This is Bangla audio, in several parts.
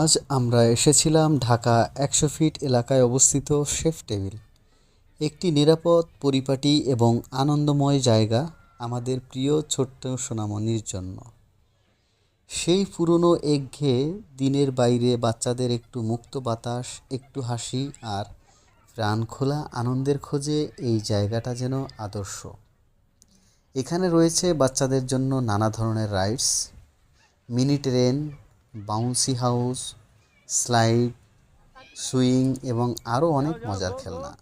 আজ আমরা এসেছিলাম ঢাকা একশো ফিট এলাকায় অবস্থিত শেফ টেবিল। একটি নিরাপদ, পরিপাটি এবং আনন্দময় জায়গা আমাদের প্রিয় ছোট্ট সোনামণির জন্য। সেই পুরনো একঘেয়ে দিনের বাইরে বাচ্চাদের একটু মুক্ত বাতাস, একটু হাসি আর প্রাণখোলা আনন্দের খোঁজে এই জায়গাটা যেন আদর্শ। এখানে রয়েছে বাচ্চাদের জন্য নানা ধরনের rides, mini train bouncy house slide swing এবং আরও অনেক মজার খেলনা।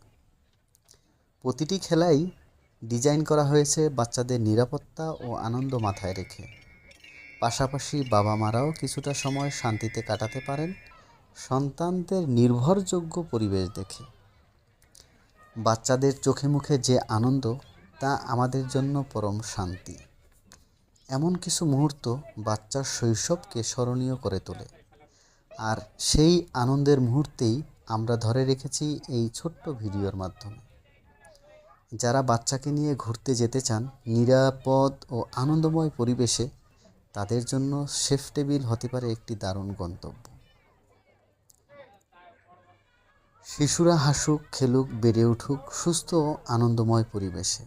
প্রতিটি খেলাই ডিজাইন করা হয়েছে বাচ্চাদের নিরাপত্তা ও আনন্দ মাথায় রেখে। পাশাপাশি বাবা মারাও কিছুটা সময় শান্তিতে কাটাতে পারেন, সন্তানদের নির্ভরযোগ্য পরিবেশ দেখে। বাচ্চাদের চোখে মুখে যে আনন্দ, তা আমাদের জন্য পরম শান্তি। এমন কিছু মুহূর্ত বাচ্চার শৈশবকে স্মরণীয় করে তোলে। আর সেই আনন্দের মুহূর্তেই আমরা ধরে রেখেছি এই ছোট্ট ভিডিওর মাধ্যমে। যারা বাচ্চাকে নিয়ে ঘুরতে যেতে চান, নিরাপদ ও আনন্দময় পরিবেশে, তাদের জন্য শেফ টেবিল হতে পারে একটি দারুণ গন্তব্য। শিশুরা হাসুক, খেলুক, বেড়ে উঠুক, সুস্থ ও আনন্দময় পরিবেশে।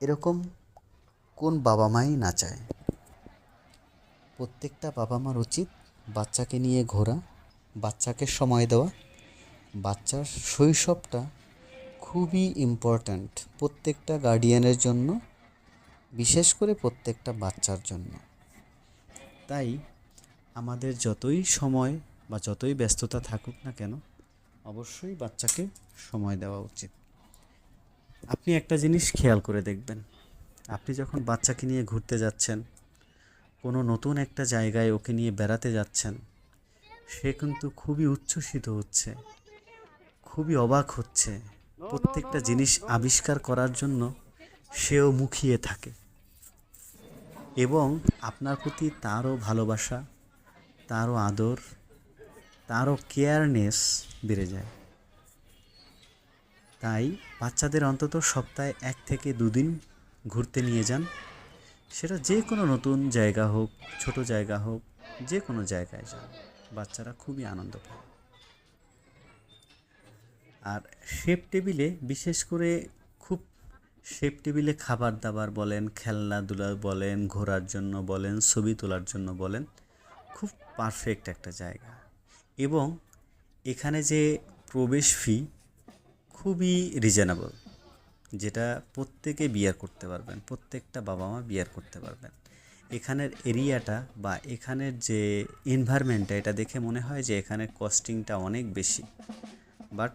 এরকম কোন বাবা মাই না চায়? প্রত্যেকটা বাবা মার উচিত বাচ্চাকে নিয়ে ঘোরা, বাচ্চাকে সময় দেওয়া। বাচ্চার শৈশবটা খুবই ইম্পর্ট্যান্ট প্রত্যেকটা গার্ডিয়ানের জন্য, বিশেষ করে প্রত্যেকটা বাচ্চার জন্য। তাই আমাদের যতই সময় বা যতই ব্যস্ততা থাকুক না কেন, অবশ্যই বাচ্চাকে সময় দেওয়া উচিত। আপনি একটা জিনিস খেয়াল করে দেখবেন। আপনি যখন বাচ্চাকে নিয়ে ঘুরতে যাচ্ছেন, কোনো নতুন একটা জায়গায় ওকে নিয়ে বেড়াতে যাচ্ছেন, সে কিন্তু খুবই উচ্ছ্বসিত হচ্ছে, খুবই অবাক হচ্ছে। প্রত্যেকটা জিনিস আবিষ্কার করার জন্য সেও মুখিয়ে থাকে। এবং আপনার প্রতি তারও ভালোবাসা, তারও আদর, তারও কেয়ারনেস বেড়ে যায়। তাই বাচ্চাদের অন্তত সপ্তাহে এক থেকে দুদিন ঘুরতে নিয়ে যান। সেটা যে কোনো নতুন জায়গা হোক, ছোট জায়গা হোক, যে কোনো জায়গায় যান। বাচ্চারা খুবই আনন্দ পায়। আর শেপ টেবিলে বিশেষ করে খুব শেপ টেবিলে খাবার দাবার বলেন, খেলনাধুলা বলেন, ঘোরার জন্য বলেন, ছবি তোলার জন্য বলেন, খুব পারফেক্ট একটা জায়গা। এবং এখানে যে প্রবেশ ফি খুবই রিজনেবল যেটা প্রত্যেকে বিয়ার করতে পারবেন, প্রত্যেকটা বাবা মা বিয়ার করতে পারবেন। এখানের এরিয়াটা বা এখানের যে এনভায়রনমেন্টটা এটা দেখে মনে হয় যে এখানে কস্টিংটা অনেক বেশি। বাট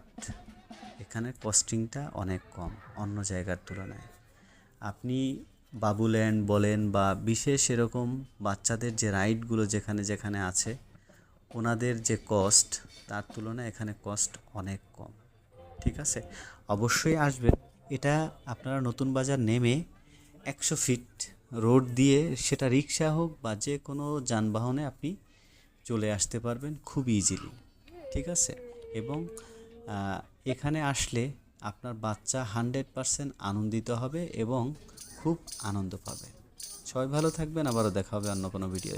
এখানে কস্টিংটা অনেক কম, অন্য জায়গার তুলনায়। আপনি বাবুল্যান্ড বলেন বা বিশেষ এরকম বাচ্চাদের যে রাইডগুলো যেখানে যেখানে আছে, ওনাদের যে কস্ট তার তুলনায় এখানে কস্ট অনেক কম। ঠিক আছে? অবশ্যই আসবেন। এটা আপনারা নতুন বাজার নেমে একশো ফিট রোড দিয়ে সেটা রিক্সা হোক বা যে কোনো যানবাহনে আপনি চলে আসতে পারবেন খুব ইজিলি ঠিক আছে? এবং এখানে আসলে আপনার বাচ্চা হান্ড্রেড পারসেন্ট আনন্দিত হবে এবং খুব আনন্দ পাবে। সবাই ভালো থাকবেন, আবারও দেখা হবে অন্য কোনো ভিডিও